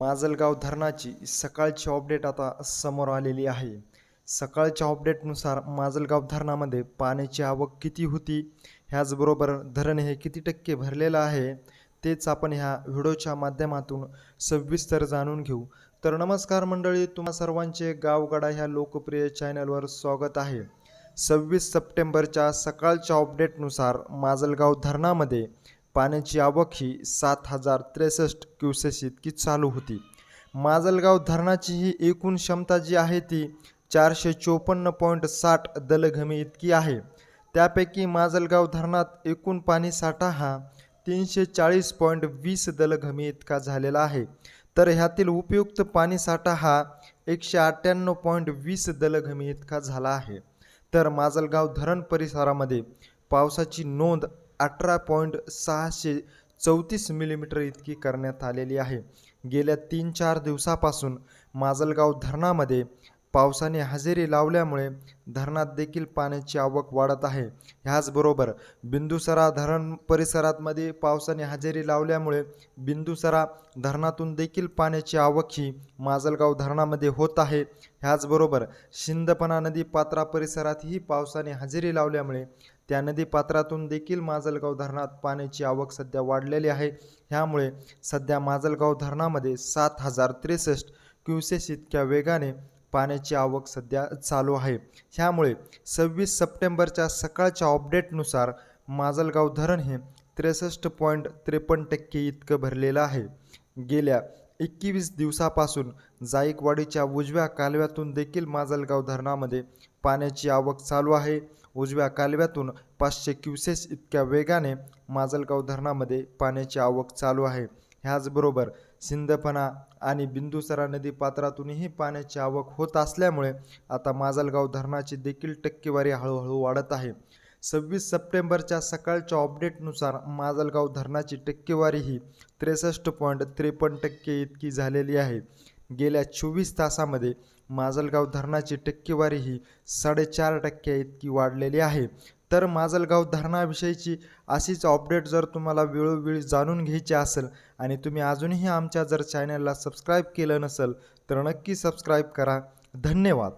माजलगाव धरणाची सकाळची अपडेट आता समोर आलेली आहे. सकाळच्या अपडेटनुसार माजलगाव धरणामध्ये पाण्याची आवक किती होती? ह्याचबरोबर धरण हे किती टक्के भरलेलं आहे? तेच आपण ह्या व्हिडिओच्या माध्यमातून सविस्तर जाणून घेऊ. तर नमस्कार मंडळी तुम्हा सर्वांचे गावगाडा ह्या लोकप्रिय चॅनलवर स्वागत आहे. सव्वीस सप्टेंबरच्या सकाळच्या अपडेटनुसार माजलगाव धरणामध्ये पाण्याची आवक ही सात हजार त्रेसष्ट क्युसेस इतकी चालू होती. माजलगाव धरणाची ही एकूण क्षमता जी आहे ती चारशे चोपन्न पॉईंट साठ दलघमी इतकी आहे. त्यापैकी माजलगाव धरणात एकूण पाणी साठा हा तीनशे चाळीस पॉईंट वीस दलघमी इतका झालेला आहे. तर ह्यातील उपयुक्त पाणी साठा हा एकशे अठ्ठ्याण्णव पॉईंट वीस दलघमी इतका झाला आहे. तर माजलगाव धरण परिसरामध्ये पावसाची नोंद अठरा पॉईंट सहाशे चौतीस मिलीमीटर इतकी करण्यात आलेली आहे. गेल्या तीन चार दिवसापासून माजलगाव धरणामध्ये पावसाने हजेरी लावल्यामुळे धरणात देखील पाण्याची आवक वाढत आहे. ह्याचबरोबर बिंदुसरा धरण परिसरातमध्ये पावसाने हजेरी लावल्यामुळे बिंदुसरा धरणातून देखील पाण्याची आवक ही माजलगाव धरणामध्ये होत आहे. ह्याचबरोबर शिंदपणा नदी पात्रा परिसरातही पावसाने हजेरी लावल्यामुळे त्या नदी पात्रातून देखील माजलगाव धरणात पाण्याची आवक सध्या वाढलेली आहे. ह्यामुळे सध्या माजलगाव धरणामध्ये सात हजार त्रेसष्ट क्युसेस इतक्या वेगाने पाण्याची आवक सध्या चालू आहे. ह्यामुळे सव्वीस सप्टेंबरच्या सकाळच्या अपडेटनुसार माजलगाव धरण हे त्रेसष्ट पॉईंट त्रेपन्न टक्के इतकं भरलेलं आहे. गेल्या एकवीस दिवसापासून जायकवाडीच्या उजव्या कालव्यातून देखील माजलगाव धरणामध्ये पाण्याची आवक चालू आहे. उजव्या कालव्यातून पाचशे क्युसेस इतक्या वेगाने माजलगाव धरणामध्ये पाण्याची आवक चालू आहे. ह्याचबरोबर सिंदफणा आणि बिंदुसरा नदी पात्रातूनही पाण्याची आवक होत असल्यामुळे आता माजलगाव धरणाची देखील टक्केवारी हळूहळू वाढत आहे. सव्वीस सप्टेंबरच्या सकाळच्या अपडेटनुसार माजलगाव धरणाची टक्केवारी ही त्रेसष्ट पॉईंट त्रेपन्न टक्के इतकी झालेली आहे. गेल्या चोवीस तासामध्ये माजलगाव धरणाची टक्केवारी ही साडेचार टक्के इतकी वाढलेली आहे. तर माजलगाव धरणाविषयीची अशीच अपडेट जर तुम्हाला वेळोवेळी जाणून घ्यायची असेल आणि तुम्ही अजूनही आमच्या जर चॅनलला सबस्क्राईब केलं नसेल तर नक्की सबस्क्राईब करा. धन्यवाद.